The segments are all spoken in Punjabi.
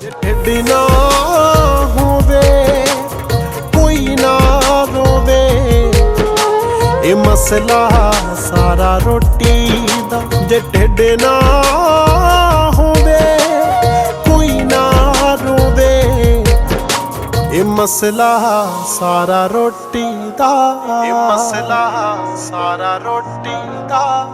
ਜੇ ਢਿੱਡ ਨਾ ਹੋਵੇ, ਕੋਈ ਨਾ ਰੋਵੇ। ਇਹ ਮਸਲਾ ਸਾਰਾ ਰੋਟੀ ਦਾ। ਜੇ ਢਿੱਡ ਨਾ ਹੋਵੇ, ਕੋਈ ਨਾ ਰੋਵੇ। ਇਹ ਮਸਲਾ ਸਾਰਾ ਰੋਟੀ ਦਾ। ਇਹ ਮਸਲਾ ਸਾਰਾ ਰੋਟੀ ਦਾ।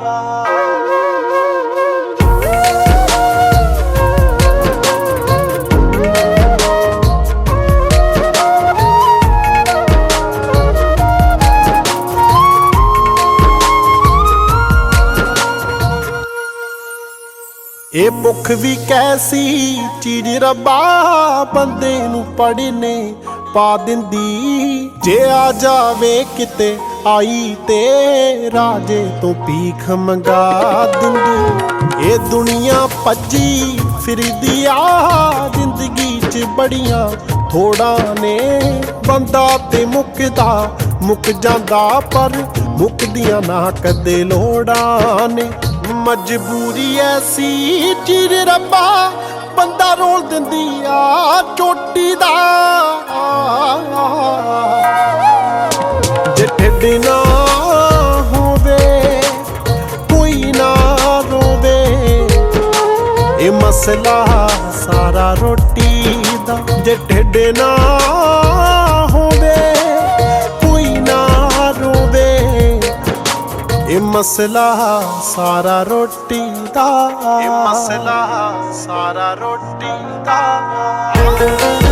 ਇਹ ਭੁੱਖ ਵੀ ਕੈਸੀ, ਚੀਜ਼ ਰੱਬਾ ਬੰਦੇ ਨੂੰ ਪੜਨੇ ਪਾ ਦਿੰਦੀ। ਜੇ ਆ ਜਾਵੇ ਕਿਤੇ ਆਈ ਤੇ ਰਾਜੇ ਤੋਂ ਭੀਖ ਮੰਗਾ ਦਿੰਦੀ। ਇਹ ਦੁਨੀਆ ਭੱਜੀ ਫਿਰਦੀ ਆ, ਜ਼ਿੰਦਗੀ 'ਚ ਬੜੀਆਂ ਥੋੜਾ ਨੇ। ਬੰਦਾ ਤੇ ਮੁੱਕਦਾ, ਮੁੱਕ ਜਾਂਦਾ ਪਰ ਮੁੱਕਦੀਆਂ ਨਾ ਕਦੇ ਲੋੜਾਂ ਨੇ। ਮਜਬੂਰੀ ਐਸੀ ਚੀਰ ਰੱਬਾ, ਬੰਦਾ ਰੋਲ ਦਿੰਦੀ ਆ ਚੋਟੀ ਦਾ। ਜੇ ਢਿੱਡ ਨਾ ਹੋਵੇ, ਕੋਈ ਨਾ ਰੋਵੇ, ਇਹ ਮਸਲਾ ਸਾਰਾ ਰੋਟੀ ਦਾ। ਜੇ ਢਿੱਡ ਨਾ ਇਹ ਮਸਲਾ ਸਾਰਾ ਰੋਟੀ ਦਾ। ਇਹ ਮਸਲਾ ਸਾਰਾ ਰੋਟੀ ਦਾ।